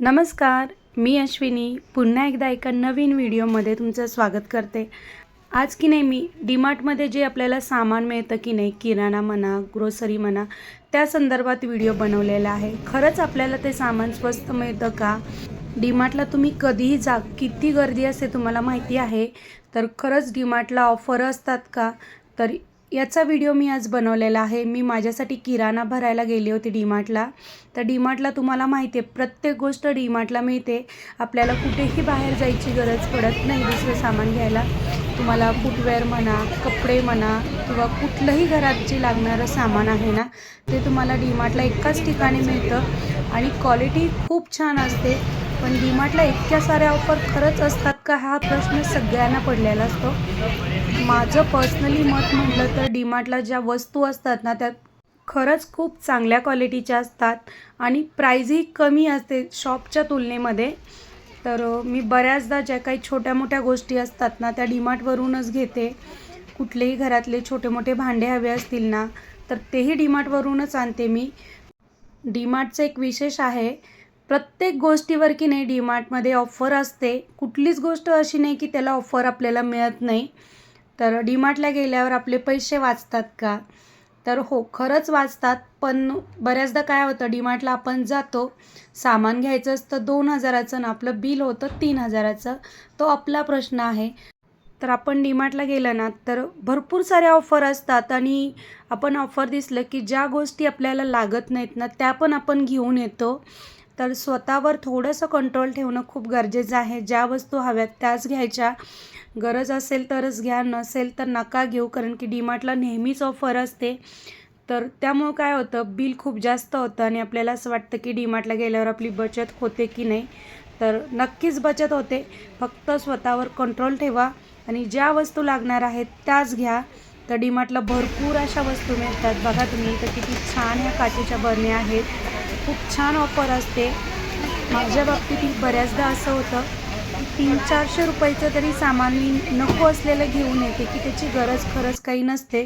नमस्कार मी अश्विनी. पुन्हा एकदा एका नवीन व्हिडिओमध्ये तुमचं स्वागत करते. आज की नाही मी डीमार्टमध्ये जे आपल्याला सामान मिळतं की नाही किराणा म्हणा ग्रोसरी म्हणा त्या संदर्भात व्हिडिओ बनवलेला आहे. खरंच आपल्याला ते सामान स्वस्त मिळतं का? डीमार्टला तुम्ही कधीही जा किती गर्दी असते तुम्हाला माहिती आहे? तर खरंच डीमार्टला ऑफर असतात का? तर याचा व्हिडिओ मी आज बनवलेला आहे. मी माझ्यासाठी किराणा भरायला गेली होती डीमार्टला. तर डीमार्टला तुम्हाला माहिती आहे प्रत्येक गोष्ट डीमार्टला मिळते. आपल्याला कुठेही बाहेर जायची गरज पडत नाही दुसरं सामान घ्यायला. तुम्हाला फुटवेअर म्हणा कपडे म्हणा किंवा कुठलंही घरात जे लागणारं सामान आहे ना ते तुम्हाला डीमार्टला एकाच ठिकाणी मिळतं. आणि क्वालिटी खूप छान असते. पण डीमार्टला इतक्या साऱ्या ऑफर खरंच असतात का हा प्रश्न सगळ्यांना पडलेला असतो. माझं पर्सनली मत म्हटलं तर डीमार्टला ज्या वस्तू असतात ना त्या खरंच खूप चांगल्या क्वालिटीच्या असतात आणि प्राईजही कमी असते शॉपच्या तुलनेमध्ये. तर मी बऱ्याचदा ज्या काही छोट्या मोठ्या गोष्टी असतात ना त्या डीमार्टवरूनच घेते. कुठलेही घरातले छोटे मोठे भांडे हवे असतील ना तर तेही डीमार्टवरूनच आणते मी. डीमार्टचं एक विशेष आहे प्रत्येक गोष्टीवर की नाही डीमार्टमध्ये ऑफर असते. कुठलीच गोष्ट अशी नाही की त्याला ऑफर आपल्याला मिळत नाही. तर डीमार्टला गेल्यावर आपले पैसे वाचतात का? तर हो खरंच वाचतात. पण बऱ्याचदा काय होतं डीमार्टला आपण जातो सामान घ्यायचं असतं दोन हजाराचं ना आपलं बिल होतं तीन हजाराचं. तो आपला प्रश्न आहे. तर आपण डीमार्टला गेलं ना तर भरपूर साऱ्या ऑफर असतात आणि आपण ऑफर दिसलं की ज्या गोष्टी आपल्याला लागत नाहीत ना त्या पण आपण घेऊन येतो. तर स्वतःवर थोडंसं कंट्रोल ठेवणं खूप गरजेचं आहे. ज्या वस्तू हव्यात त्याच घ्यायच्या. गरज असेल तरच घ्या नसेल तर नका घेऊ कारण की डीमार्टला नेहमीच ऑफर असते. तर त्यामुळं काय होतं बिल खूप जास्त होतं आणि आपल्याला असं वाटतं की डीमार्टला गेल्यावर आपली बचत होते की नाही. तर नक्कीच बचत होते. फक्त स्वतःवर कंट्रोल ठेवा आणि ज्या वस्तू लागणार आहेत त्याच घ्या. तर डीमार्टला भरपूर अशा वस्तू मिळतात. बघा तुम्ही तर किती छान ह्या काचेच्या बरण्या आहेत. खूप छान ऑफर असते. माझ्या बाबतीत बऱ्याचदा असं होतं तीन चारशे रुपयाचं तरी सामान मी नको असलेलं घेऊन येते की त्याची गरज खरंच काही नसते.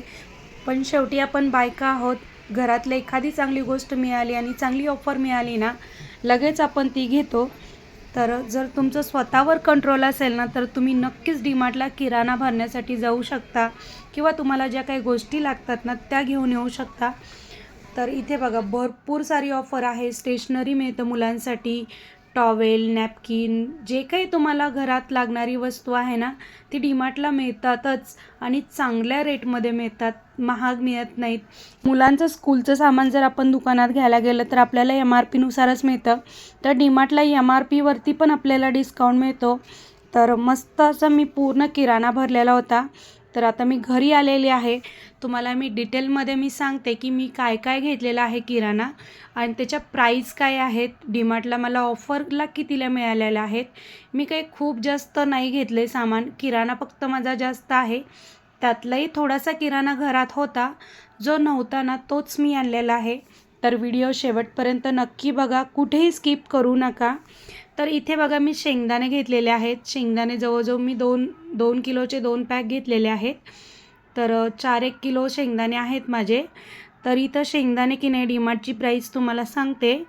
पण शेवटी आपण बायका आहोत घरातलं एखादी चांगली गोष्ट मिळाली आणि चांगली ऑफर मिळाली ना लगेच आपण ती घेतो. तर जर तुमचं स्वतःवर कंट्रोल असेल ना तर तुम्ही नक्कीच डीमार्टला किराणा भरण्यासाठी जाऊ शकता किंवा तुम्हाला ज्या काही गोष्टी लागतात ना त्या घेऊन येऊ शकता. तर इथे बघा भरपूर सारी ऑफर आहे. स्टेशनरी मिळतं मुलांसाठी. टॉवेल नॅपकिन जे काही तुम्हाला घरात लागणारी वस्तू आहे ना ती डीमार्टला मिळतातच आणि चांगल्या रेटमध्ये मिळतात. महाग मिळत नाहीत. मुलांचं स्कूलचं सामान जर आपण दुकानात घ्यायला गेलं तर आपल्याला एम आर पीनुसारच मिळतं. तर डीमार्टला एम आर पीवरती पण आपल्याला डिस्काउंट मिळतो. तर मस्त असं मी पूर्ण किराणा भरलेला होता. तर आता मी घरी आलेली आहे. तुम्हाला मी डिटेलमध्ये मी सांगते की मी काय काय घेतलेलं आहे किराणा आणि त्याच्या प्राईस काय आहेत. डीमार्टला मला ऑफरला कितीला मिळालेल्या आहेत. मी काही खूप जास्त नाही घेतले सामान. किराणा फक्त माझा जास्त आहे. त्यातलाही थोडासा किराणा घरात होता. जो नव्हता ना तोच मी आणलेला आहे. तर व्हिडिओ शेवटपर्यंत नक्की बघा. कुठेही स्किप करू नका. तर इथे बघा मी शेंगदाणे घेतलेले आहेत. शेंगदाणे जवळजवळ मी दोन दोन किलोचे दोन पॅक घेतलेले आहेत. तर चार एक किलो शेंगदाणे आहेत माझे. तर इथं शेंगदाणे की नाही डीमार्टची प्राईस तुम्हाला सांगते.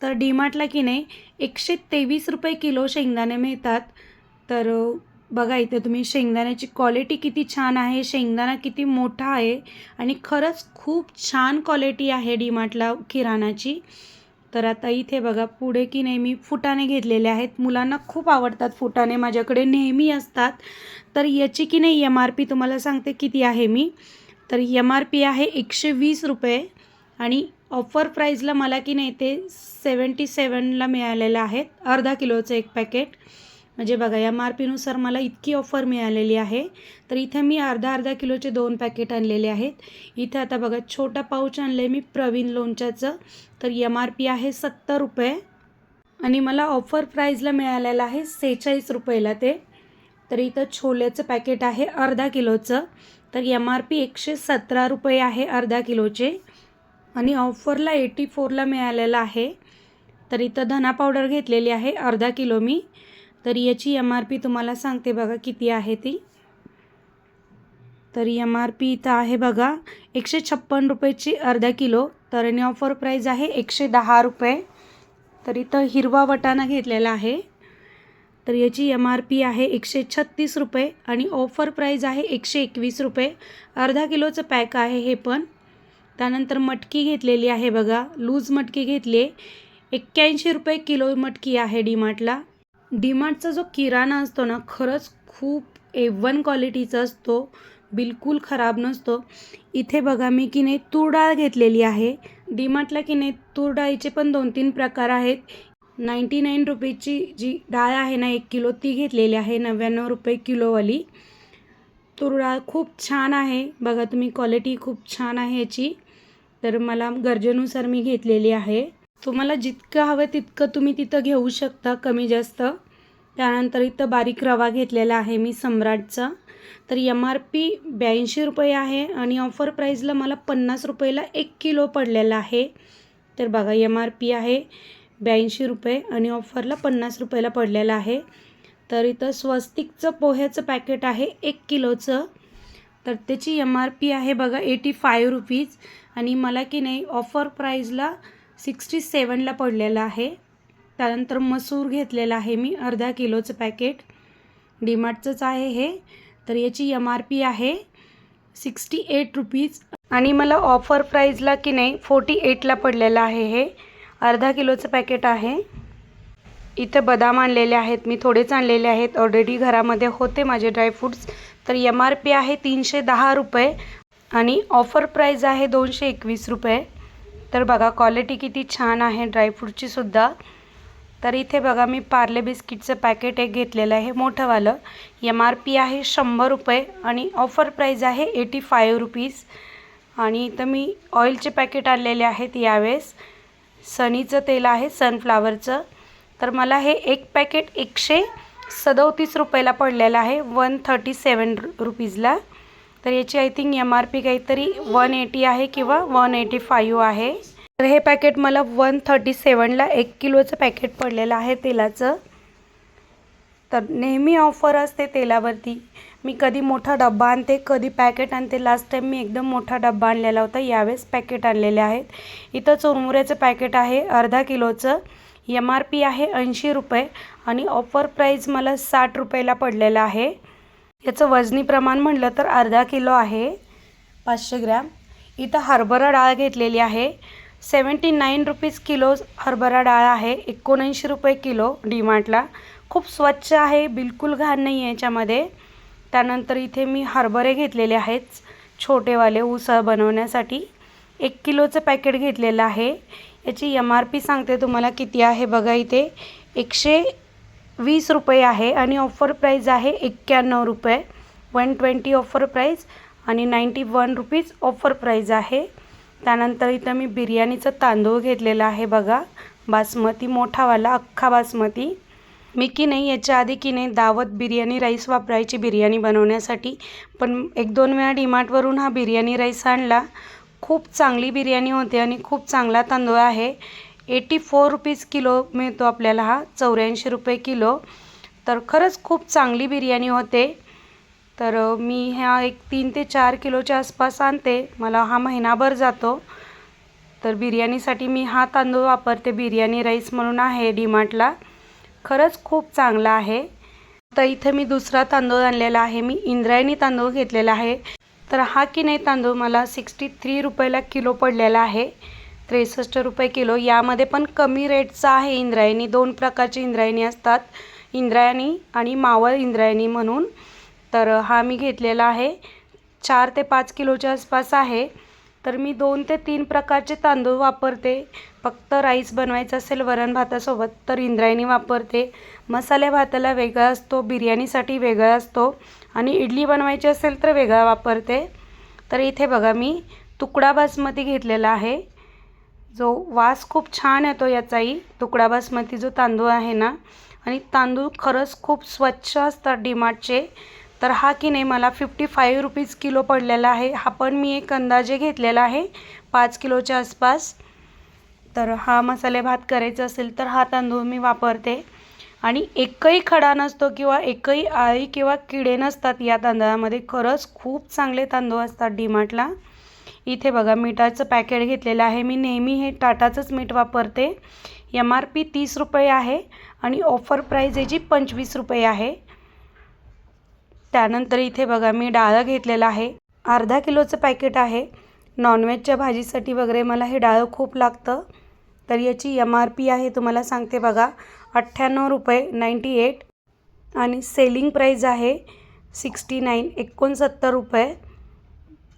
तर डीमार्टला की नाही एकशे तेवीस रुपये किलो शेंगदाणे मिळतात. तर बघा इथे तुम्ही शेंगदाण्याची क्वालिटी किती छान आहे शेंगदाणा किती मोठा आहे आणि खरंच खूप छान क्वालिटी आहे डीमार्टला किराणाची. तर आता इथे बघा पुढे की नाही मी फुटाणे घेतलेले आहेत. मुलांना खूप आवडतात फुटाणे माझ्याकडे नेहमी असतात. तर याची की नाही एम आर पी तुम्हाला सांगते किती आहे मी. तर एम आर पी आहे एकशे वीस रुपये आणि ऑफर प्राईजला मला की नाही ते सेवन्टी सेवनला मिळालेलं आहेत अर्धा किलोचं एक पॅकेट म्हणजे बघा एम आर पीनुसार मला इतकी ऑफर मिळालेली आहे. तर इथे मी अर्धा अर्धा किलोचे दोन पॅकेट आणलेले आहेत. इथे आता बघा छोटा पाऊच आणले मी प्रवीण लोणच्याचं. तर एम आर पी आहे सत्तर रुपये. आणि मला ऑफर प्राईजला मिळालेलं आहे सेहेचाळीस रुपयाला ते. तर इथं छोल्याचं पॅकेट आहे अर्धा किलोचं. तर एम आर पी एकशे सतरा रुपये आहे अर्धा किलोचे. आणि ऑफरला एटी फोरला मिळालेलं आहे. तर इथं धना पावडर घेतलेली आहे अर्धा किलो मी. तर याची एम आर पी तुम्हाला सांगते बघा किती आहे ती. तर एम आर पी इथं आहे बघा एकशे छप्पन रुपयाची अर्धा किलो. तर आणि ऑफर प्राईज आहे एकशे दहा रुपये. तर तर इथं हिरवा वटाणा घेतलेला आहे. तर याची एम आर पी आहे एकशे छत्तीस रुपये आणि ऑफर प्राईज आहे एकशे एकवीस रुपये. अर्धा किलोचं पॅक आहे हे पण. त्यानंतर मटकी घेतलेली आहे बघा लूज मटकी घेतली आहे. एक्क्याऐंशी रुपये किलो मटकी आहे डीमार्टला डीमार्टचा जो किराणा असतो ना खरंच खूप ए वन क्वालिटीचा असतो बिलकुल खराब नसतो. इथे बघा मी की नाही तूर डाळ घेतलेली आहे. डीमार्टला की नाही तूर डाळीचे पण दोन तीन प्रकार आहेत. नाईंटी नाईन रुपीची जी डाळ आहे ना एक किलो ती घेतलेली आहे नव्याण्णव रुपये किलोवाली. तूर डाळ खूप छान आहे. बघा तुम्ही क्वालिटी खूप छान आहे याची. तर मला गरजेनुसार मी घेतलेली आहे. तुम्हाला जितकं हवं तितकं तुम्ही तिथं घेऊ शकता कमी जास्त. त्यानंतर इथं बारीक रवा घेतलेला आहे मी सम्राटचा. तर एम आर पी ब्याऐंशी रुपये आहे आणि ऑफर प्राईजला मला पन्नास रुपयेला एक किलो पडलेला आहे. तर बघा एम आर पी आहे ब्याऐंशी रुपये आणि ऑफरला पन्नास रुपयाला पडलेलं आहे. तर इथं स्वस्तिकचं पोह्याचं पॅकेट आहे एक किलोचं. तर त्याची एम आर पी आहे बघा एटी फाय रुपीज आणि मला की नाही ऑफर प्राईजला सिक्स्टी सेवनला पडलेलं आहे. त्यानंतर मसूर घेतलेला आहे मी अर्धा किलोचं पॅकेट. डीमार्टचंच आहे हे. तर याची एम आर पी आहे सिक्स्टी एट रुपीज. आणि मला ऑफर प्राईजला की नाही फोर्टी एटला पडलेलं आहे हे. अर्धा किलोचं पॅकेट आहे. इथं बदाम आणलेले आहेत मी थोडेच आणलेले आहेत. ऑलरेडी घरामध्ये होते माझे ड्रायफ्रूट्स तर एम आर पी आहे तीनशे दहा रुपये. आणि ऑफर प्राईज आहे दोनशे एकवीस रुपये. तर बघा क्वालिटी किती छान आहे ड्रायफ्रूटची सुद्धा. तर इथे बघा मी पार्ले बिस्किटचं पॅकेट एक घेतलेलं आहे मोठंवालं. एम आर पी आहे शंभर रुपये आणि ऑफर प्राईज आहे एटी फाईव्ह रुपीज आणि इथं मी ऑइलचे पॅकेट आणलेले आहेत यावेळेस. सनीचं तेल आहे सनफ्लावरचं तर मला हे एक पॅकेट एकशे सदोतीस रुपयाला पडलेलं आहे वन थर्टी सेवन रुपीजला तर याची I think M R P काहीतरी वन एटी आहे किंवा वन एटी फाईव्ह आहे. तर हे पॅकेट मला वन थर्टी सेवनला एक किलोचं पॅकेट पडलेलं आहे तेलाचं. तर नेहमी ऑफर असते तेलावरती. मी कधी मोठा डब्बा आणते कधी पॅकेट आणते. लास्ट टाईम मी एकदम मोठा डब्बा आणलेला होता यावेळेस पॅकेट आणलेले आहेत. इथं चुरमुऱ्याचं पॅकेट आहे अर्धा किलोचं. एम आर पी आहे ऐंशी रुपये आणि ऑफर प्राईज मला साठ रुपयाला पडलेलं आहे. याचं वजनी प्रमाण म्हटलं तर अर्धा किलो आहे पाचशे ग्रॅम. इथं हरभरा डाळ घेतलेली आहे. सेवन्टी नाईन रुपीज किलो हरभरा डाळ आहे. एकोणऐंशी रुपये किलो डीमार्टला. खूप स्वच्छ आहे बिलकुल घाण नाही आहे याच्यामध्ये. त्यानंतर इथे मी हरभरे घेतलेले आहेत छोटेवाले उसळ बनवण्यासाठी. एक किलोचं पॅकेट घेतलेलं आहे. याची एम आर पी सांगते तुम्हाला किती आहे बघा इथे. एकशे वीस रुपये आहे आणि ऑफर प्राईज आहे एक्क्याण्णव रुपये. वन ट्वेंटी ऑफर प्राईज आणि ninety one rupees offer price आहे. त्यानंतर इथं मी बिर्याणीचं तांदूळ घेतलेला आहे बघा. बासमती मोठावाला अख्खा बासमती. मी की नाही याच्या आधी की नाही दावत बिर्याणी राईस वापरायची बिर्याणी बनवण्यासाठी. पण एक दोन वेळा डिमार्टवरून हा बिर्याणी राईस आणला. खूप चांगली बिर्याणी होते आणि खूप चांगला तांदूळ आहे. एटी फोर रुपीज किलो मिळतो आपल्याला हा चौऱ्याऐंशी रुपये किलो. तर खरंच खूप चांगली बिर्याणी होते. तर मी ह्या एक तीन ते चार किलोच्या आसपास आणते. मला हा महिनाभर जातो. तर बिर्याणीसाठी मी हा तांदूळ वापरते बिर्याणी राईस म्हणून आहे डीमार्टला. खरंच खूप चांगला आहे. तर इथं मी दुसरा तांदूळ आणलेला आहे. मी इंद्रायणी तांदूळ घेतलेला आहे. तर हा की नाही तांदूळ मला सिक्स्टी थ्री रुपयाला किलो पडलेला आहे. त्रेसष्ट रुपये किलो. यामध्ये पण कमी रेटचा आहे इंद्रायणी. दोन प्रकारची इंद्रायणी असतात. इंद्रायणी आणि मावळ इंद्रायणी म्हणून. तर हा मी घेतलेला आहे. चार ते पाच किलोच्या आसपास आहे. तर मी दोन ते तीन प्रकारचे तांदूळ वापरते. फक्त राईस बनवायचं असेल वरण भातासोबत तर इंद्रायणी वापरते. मसाले भाताला वेगळा असतो बिर्याणीसाठी वेगळा असतो आणि इडली बनवायची असेल तर वेगळा वापरते. तर इथे बघा मी तुकडा बासमती घेतलेला आहे. जो वास खूप छान येतो याचाही तुकडा बासमती जो तांदूळ आहे ना आणि तांदूळ खरंच खूप स्वच्छ असतात डीमार्टचे तर हा की नाही मला फिफ्टी फाईव्ह रुपीज किलो पडलेला आहे. हा पण मी एक अंदाजे घेतलेला आहे पाच किलोच्या आसपास. तर हा मसाले भात करायचा असेल तर हा तांदूळ मी वापरते. आणि एकही खडा नसतो किंवा एकही आळी किंवा किडे नसतात या तांदळामध्ये खरंच खूप चांगले तांदूळ असतात डीमार्टला. इथे बघा मिठाचं पॅकेट घेतलेलं आहे. मी नेहमी हे टाटाचंच मीठ वापरते. एम आर पी तीस रुपये आहे आणि ऑफर प्राईज याची पंचवीस रुपये आहे. त्यानंतर इथे बघा मी डाळं घेतलेलं आहे. अर्धा किलोचं पॅकेट आहे. नॉनव्हेजच्या भाजीसाठी वगैरे मला हे डाळं खूप लागतं. तर याची एम आर पी आहे तुम्हाला सांगते बघा. अठ्ठ्याण्णव रुपये नाईंटी एट आणि सेलिंग प्राईज आहे सिक्स्टी नाईन एकोणसत्तर रुपये.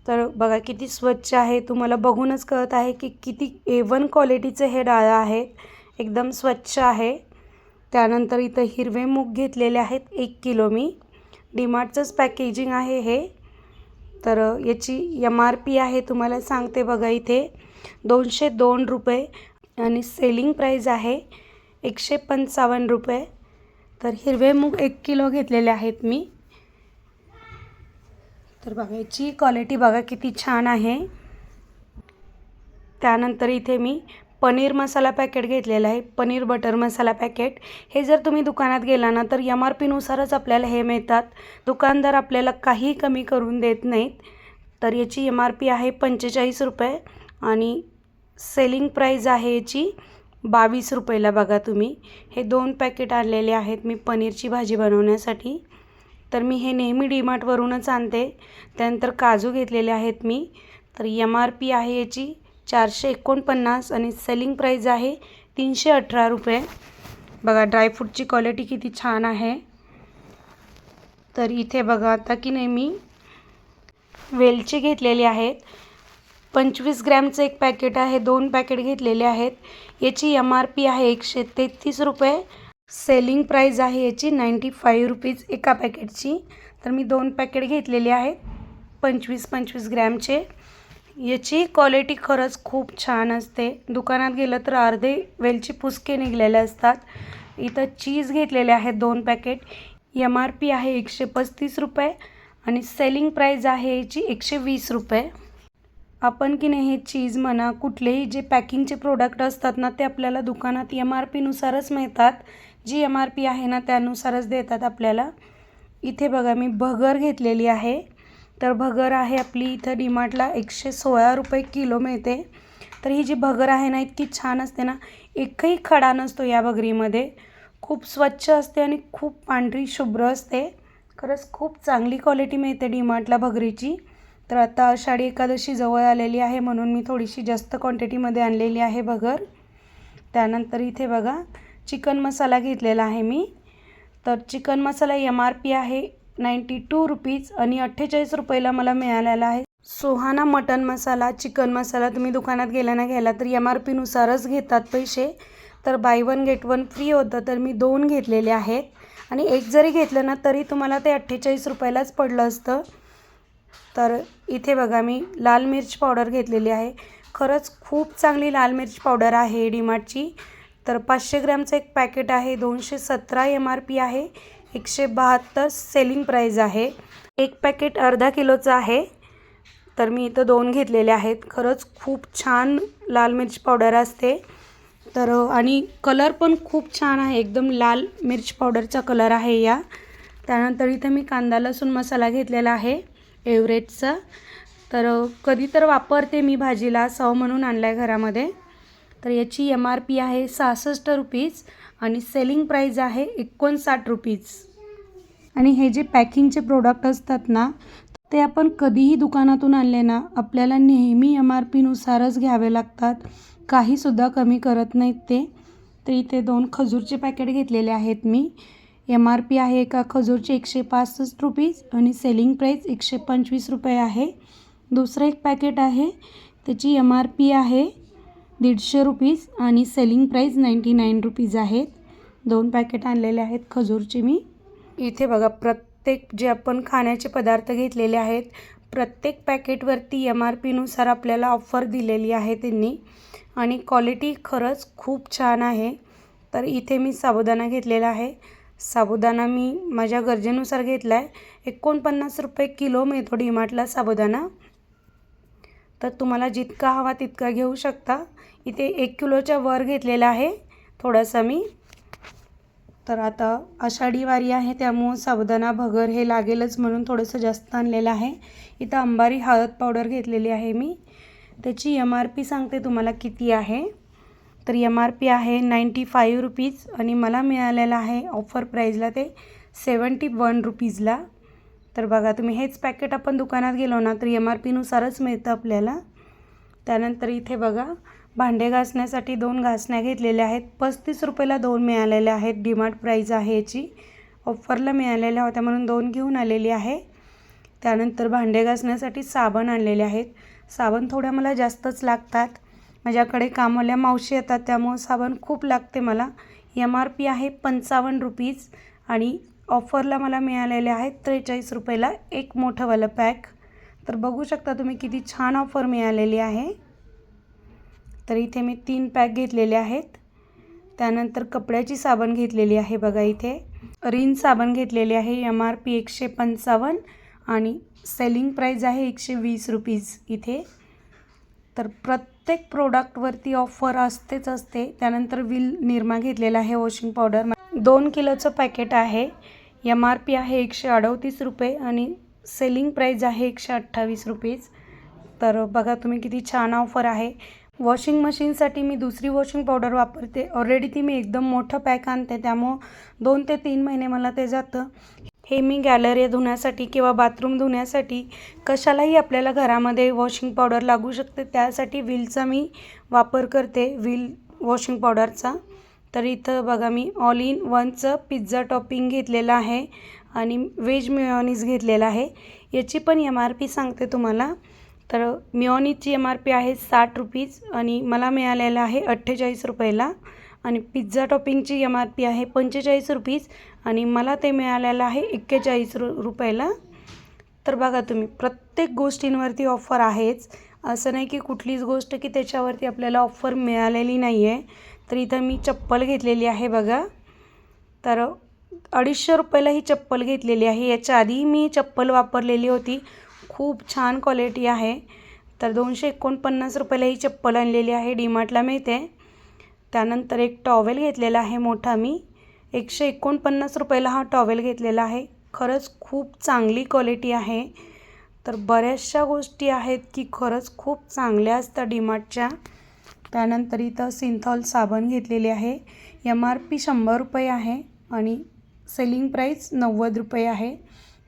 तर बघा किती स्वच्छ आहे. तुम्हाला बघूनच कळत आहे की किती ए वन क्वालिटीचे हे डाळं आहेत एकदम स्वच्छ आहे. त्यानंतर इथं हिरवे मूग घेतलेले आहेत. एक किलो मी. डीमार्टचंच पॅकेजिंग आहे हे. तर याची एम आर पी आहे तुम्हाला सांगते बघा इथे. दोनशे दोन रुपये. आणि सेलिंग प्राईज आहे एकशे पंचावन्न रुपये. तर हिरवे मूग एक किलो घेतलेले आहेत मी. तर बघा याची क्वालिटी बघा किती छान आहे. त्यानंतर इथे मी पनीर मसाला पॅकेट घेतलेला आहे. पनीर बटर मसाला पॅकेट हे जर तुम्ही दुकानात गेला ना तर एम आर पीनुसारच आपल्याला हे मिळतात. दुकानदार आपल्याला काही कमी करून देत नाहीत. तर याची एम आर पी आहे पंचेचाळीस रुपये आणि सेलिंग प्राईज आहे याची बावीस रुपयाला बघा तुम्ही. हे दोन पॅकेट आणलेले आहेत मी पनीरची भाजी बनवण्यासाठी. तर मी हे नेहमी डीमार्टवरूनच आणते. त्यानंतर काजू घेतलेले आहेत मी. तर एम आर पी आहे याची चारशे एकोणपन्नास आणि सेलिंग प्राईज आहे तीनशे अठरा रुपये. बघा ड्रायफ्रूटची क्वालिटी किती छान आहे. तर इथे बघा आता की नाही मी वेलची घेतलेली आहेत. पंचवीस ग्रॅमचं एक पॅकेट आहे दोन पॅकेट घेतलेले आहेत. याची एम आर पी आहे एकशे तेहतीस रुपये. सेलिंग प्राईज आहे याची नाईंटी फाईव्ह रुपीज एका पॅकेटची. तर मी दोन पॅकेट घेतलेले आहेत पंचवीस पंचवीस ग्रॅमचे. याची क्वालिटी खरंच खूप छान असते. दुकानात गेलं तर अर्धे वेलची पुसके निघलेले असतात. इथं चीज घेतलेले आहेत दोन पॅकेट. एम आर पी आहे एकशे पस्तीस रुपये आणि सेलिंग प्राईज आहे याची एकशे वीस रुपये. आपण की नाही हे चीज म्हणा कुठलेही जे पॅकिंगचे प्रोडक्ट असतात ना ते आपल्याला दुकानात एम आर पीनुसारच मिळतात. जी एम आर पी आहे ना त्यानुसारच देतात आपल्याला. इथे बघा मी भगर घेतलेली आहे. तर भगर आहे आपली इथं डीमार्टला एकशे सोळा रुपये किलो मिळते. तर ही जी भगर आहे ना इतकी छान असते ना एकही खडा नसतो या भगरीमध्ये. खूप स्वच्छ असते आणि खूप पांढरी शुभ्र असते. खरंच खूप चांगली क्वालिटी मिळते डीमार्टला भगरीची. तर आता आषाढी एकादशी जवळ आलेली आहे म्हणून मी थोडीशी जास्त क्वांटिटीमध्ये आणलेली आहे भगर. त्यानंतर इथे बघा चिकन मसाला घेतलेला आहे मी. तर chicken masala M R P आहे नाईंटी टू रुपीज आणि अठ्ठेचाळीस रुपयाला मला मिळालेला आहे. सोहाना मटन मसाला चिकन मसाला तुम्ही दुकानात गेला ना घ्यायला तर एम आर पीनुसारच घेतात पैसे. तर buy one get one free होतं तर मी दोन घेतलेले आहेत. आणि एक जरी घेतलं ना तरी तुम्हाला ते अठ्ठेचाळीस रुपयालाच पडलं असतं. तर इथे बघा मी लाल मिरची पावडर घेतलेली आहे. खरंच खूप चांगली लाल मिरची पावडर आहे डीमार्टची. तर पाचशे ग्रॅमचं एक पॅकेट आहे दोनशे सतरा एम आर पी आहे एकशे बहात्तर सेलिंग प्राईज आहे. एक पॅकेट अर्धा किलोचं आहे. तर मी इथं दोन घेतलेले आहेत. खरंच खूप छान लाल मिरची पावडर असते. तर आणि कलर पण खूप छान आहे. एकदम लाल मिरच पावडरचा कलर आहे या. त्यानंतर इथं मी कांदा लसूण मसाला घेतलेला आहे एव्हरेजचा तर कधी तर वापरते मी भाजीला सव म्हणून आणला आहे घरामध्ये. तर याची एम आर पी आहे सहासष्ट रुपीज आणि सेलिंग प्राईज आहे एकोणसाठ रुपीज. आणि हे जे पॅकिंगचे प्रोडक्ट असतात ना ते आपण कधीही दुकानातून आणले ना आपल्याला नेहमी एम आर पीनुसारच घ्यावे लागतात. काहीसुद्धा कमी करत नाहीत ते. तर इथे दोन खजूरचे पॅकेट घेतलेले आहेत मी. एम आर पी आहे एका खजूरचे एकशे पासष्ट रुपीज आणि सेलिंग प्राईस एकशे पंचवीस रुपये आहे. दुसरं एक पॅकेट आहे त्याची एम आर पी आहे दीडशे रुपीज आणि selling price ninety nine rupees आहेत. दोन पॅकेट आणलेले आहेत खजूरचे मी. इथे बघा प्रत्येक जे आपण खाण्याचे पदार्थ घेतलेले आहेत प्रत्येक पॅकेटवरती एम आर पीनुसार आपल्याला ऑफर दिलेली आहे त्यांनी. आणि क्वालिटी खरंच खूप छान आहे. तर इथे मी साबुदाणा घेतलेला आहे. साबुदाणा मी माझ्या गरजेनुसार घेतला आहे एकोणपन्नास रुपये किलो मिळतो डीमार्टला साबुदाणा. तर तुम्हाला जितका हवा तितका घेऊ शकता. इथे एक किलोच्या वर घेतलेला आहे. थोडासा मी. तर आता आषाढी वारी आहे त्यामुळं साबुदाणा भगर हे लागेलच म्हणून थोडंसं जास्त आणलेलं आहे. इथं अंबारी हळद पावडर घेतलेली आहे मी. त्याची एम आर पी सांगते तुम्हाला किती आहे. तर एम आर पी आहे नाईंटी फाईव्ह रुपीज आणि मला मिळालेलं आहे ऑफर प्राईजला ते सेवन्टी वन रुपीजला. तर बघा तुम्ही हेच पॅकेट आपण दुकानात गेलो ना तर एम आर पीनुसारच मिळतं आपल्याला. त्यानंतर इथे बघा भांडे घासण्यासाठी दोन घासण्या घेतलेल्या आहेत. पस्तीस रुपयाला दोन मिळालेल्या आहेत. डिमार्ट प्राईज आहे याची. ऑफरला मिळालेल्या होत्या म्हणून दोन घेऊन आलेली आहे. त्यानंतर भांडे घासण्यासाठी साबण आणलेले आहेत. साबण थोड्या मला जास्तच लागतात. माझ्याकडे कामवाल्या मावशी येतात त्यामुळं साबण खूप लागते मला. एम आर पी आहे पंचावन्न रुपीज आणि ऑफरला मला मिळालेले आहेत त्रेचाळीस रुपयाला एक मोठंवालं पॅक. तर बघू शकता तुम्ही किती छान ऑफर मिळालेली आहे. तर इथे मी तीन पॅक घेतलेले आहेत. त्यानंतर कपड्याची साबण घेतलेली आहे बघा इथे. रिन साबण घेतलेली आहे एम आर पी एकशे पंचावन्न आणि सेलिंग प्राईज आहे एकशे वीस रुपीज इथे. तर प्रत्येक प्रोडक्टवरती ऑफर असतेच असते. त्यानंतर विल निरमा घेतलेला आहे वॉशिंग पावडर दोन किलोचं पॅकेट आहे. एम आर पी आहे एकशे अडतीस रुपये आणि सेलिंग प्राईज आहे एकशे अठ्ठावीस रुपीज तर बघा तुम्ही किती छान ऑफर आहे. वॉशिंग मशीनसाठी मी दुसरी वॉशिंग पावडर वापरते. ऑलरेडी ती मी एकदम मोठं पॅक आणते त्यामुळं दोन ते तीन महिने मला ते जातं. हे मी गॅलरी धुण्यासाठी किंवा बाथरूम धुण्यासाठी कशालाही आपल्याला घरामध्ये वॉशिंग पावडर लागू शकते त्यासाठी व्हीलचा मी वापर करते व्हील वॉशिंग पावडरचा. तर इथं बघा मी ऑल इन वनचं पिझ्झा टॉपिंग घेतलेलं आहे आणि व्हेज मिओनीज घेतलेला आहे. याची पण एम आर पी सांगते तुम्हाला. तर मिओनीजची एम आर पी आहे साठ रुपीज आणि मला मिळालेलं आहे अठ्ठेचाळीस रुपयाला. आणि पिझ्झा टॉपिंगची एम आर पी आहे पंचेचाळीस रुपीज आणि मला ते मिळालेलं आहे एक्केचाळीस रु रुपयाला. तर बघा तुम्ही प्रत्येक गोष्टींवरती ऑफर आहेच. असं नाही की कुठलीच गोष्ट की त्याच्यावरती आपल्याला ऑफर मिळालेली नाही आहे तर इथं मी चप्पल घेतलेली आहे बघा. तर अडीचशे रुपयाला ही चप्पल घेतलेली आहे. याच्या आधी मी चप्पल वापरलेली होती. खूप छान क्वालिटी आहे. तर दोनशे एकोणपन्नास रुपयाला ही चप्पल आणलेली आहे. डीमार्टला मिळते. त्यानंतर एक टॉवेल घेतलेला आहे मोठा मी. एकशे एकोणपन्नास रुपयाला हा टॉवेल घेतलेला आहे. खरंच खूप चांगली क्वालिटी आहे. तर बऱ्याचशा गोष्टी आहेत की खरंच खूप चांगल्या असतात डीमार्टच्या. त्यानंतर इथं सिंथॉल साबण घेतलेली आहे. एम आर पी शंभर रुपये आहे आणि सेलिंग प्राईस नव्वद रुपये आहे.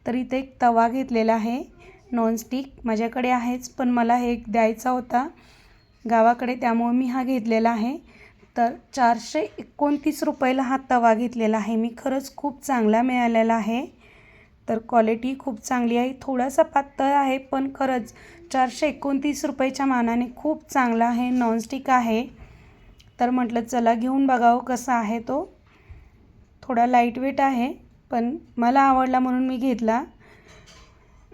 तर इथे एक तवा घेतलेला आहे. नॉनस्टिक माझ्याकडे आहेच पण मला हे द्यायचा होता गावाकडे त्यामुळे मी हा घेतलेला आहे. तर चारशे एकोणतीस रुपयाला हा तवा घेतलेला आहे. मी खरंच खूप चांगला मिळालेला आहे. तर क्वालिटी खूप चांगली आहे. थोडासा पातळ आहे पण खरंच चारशे एकोणतीस रुपयाच्या मानाने खूप चांगला आहे नॉनस्टिक आहे. तर म्हटलं चला घेऊन बघावं कसा आहे तो. थोडा लाइट वेट आहे पण मला आवडला म्हणून मी घेतला.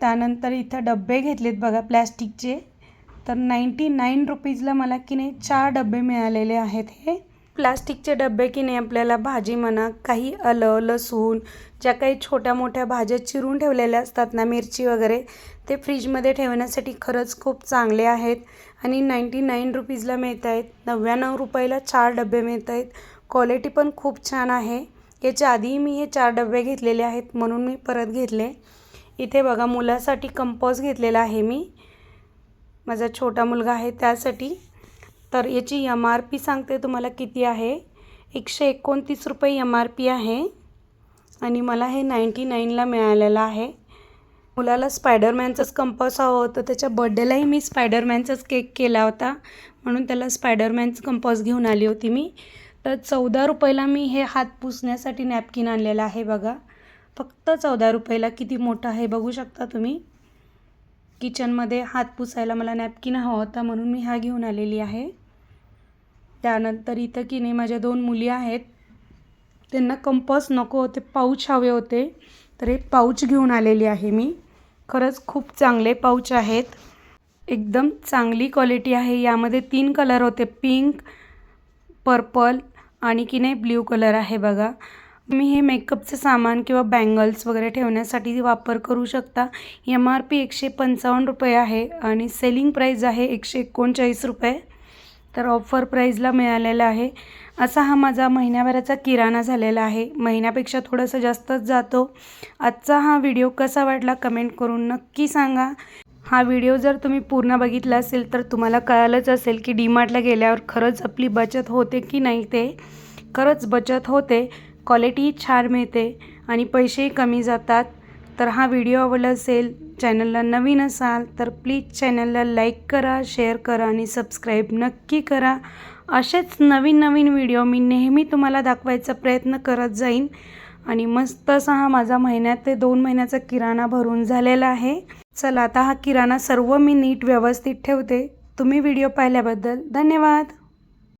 त्यानंतर इथं डबे घेतलेत बघा प्लॅस्टिकचे. तर नाईंटी नाईन रुपीजला मला की नाही चार डबे मिळालेले आहेत हे. प्लास्टिकचे डबे की नाही आपल्याला भाजी म्हणा काही आलं लसूण ज्या काही छोट्या मोठ्या भाज्या चिरून ठेवलेल्या असतात ना मिरची वगैरे ते फ्रीजमध्ये ठेवण्यासाठी खरंच खूप चांगले आहेत. आणि नाईंटी नाईन रुपीजला मिळत आहेत. नव्याण्णव रुपयाला चार डबे मिळत आहेत. क्वालिटी पण खूप छान आहे. याच्या आधीही मी हे चार डबे घेतलेले आहेत म्हणून मी परत घेतले. इथे बघा मुलासाठी कंपोज घेतलेला आहे मी. माझा छोटा मुलगा आहे त्यासाठी. तर याची एम आर पी सांगते तुम्हाला किती आहे. एकशे एकोणतीस रुपये एम आर पी आहे. आणि मला हे नाईंटी नाईनला मिळालेलं आहे. मुलाला स्पायडरमॅनचंच कंपस हवं होतं. त्याच्या बड्डेलाही मी स्पायडरमॅनचाच केक केला होता. म्हणून त्याला स्पायडरमॅनचं कंपस घेऊन आली होती मी. तर चौदा रुपयाला मी हे हात पुसण्यासाठी नॅपकिन आणलेलं आहे बघा. फक्त चौदा रुपयाला किती मोठा आहे बघू शकता तुम्ही? किचनमध्ये हात पुसायला मला नॅपकिन हवा होता म्हणून मी हा घेऊन आलेली आहे. त्यानंतर इथं की नाही माझ्या दोन मुली आहेत. त्यांना कंपस नको होते पाऊच हवे होते. तर हे पाऊच घेऊन आलेली आहे मी. खरंच खूप चांगले पाऊच आहेत. एकदम चांगली क्वालिटी आहे. यामध्ये तीन कलर होते पिंक पर्पल आणि की नाही ब्ल्यू कलर आहे बघा. तुम्ही हे मेकअपचं सामान किंवा बँगल्स वगैरे ठेवण्यासाठी वापर करू शकता. एम आर पी एकशे पंचावन्न रुपये आहे आणि सेलिंग प्राईज आहे एकशे एकोणचाळीस रुपये. तर ऑफर प्राईजला मिळालेला आहे. असा हा माझा महिन्याभराचा किराणा झालेला आहे. महिन्यापेक्षा थोडंसं जास्तच जातो. आजचा हा व्हिडिओ कसा वाटला कमेंट करून नक्की सांगा. हा व्हिडिओ जर तुम्ही पूर्ण बघितला असेल तर तुम्हाला कळालंच असेल की डीमार्टला गेल्यावर खरंच आपली बचत होते की नाही ते. खरंच बचत होते. क्वालिटी छान मिळते आणि पैसेही कमी जातात. तर हा व्हिडिओ आवडला असेल चॅनलला नवीन असाल तर प्लीज चॅनलला लाईक करा शेअर करा आणि सबस्क्राईब नक्की करा. असेच नवीन नवीन व्हिडिओ मी नेहमी तुम्हाला दाखवायचा प्रयत्न करत जाईन. आणि मस्त असा हा माझा महिन्यात ते दोन महिन्याचा किराणा भरून झालेला आहे. चला आता हा किराणा सर्व मी नीट व्यवस्थित ठेवते. तुम्ही व्हिडिओ पाहिल्याबद्दल धन्यवाद.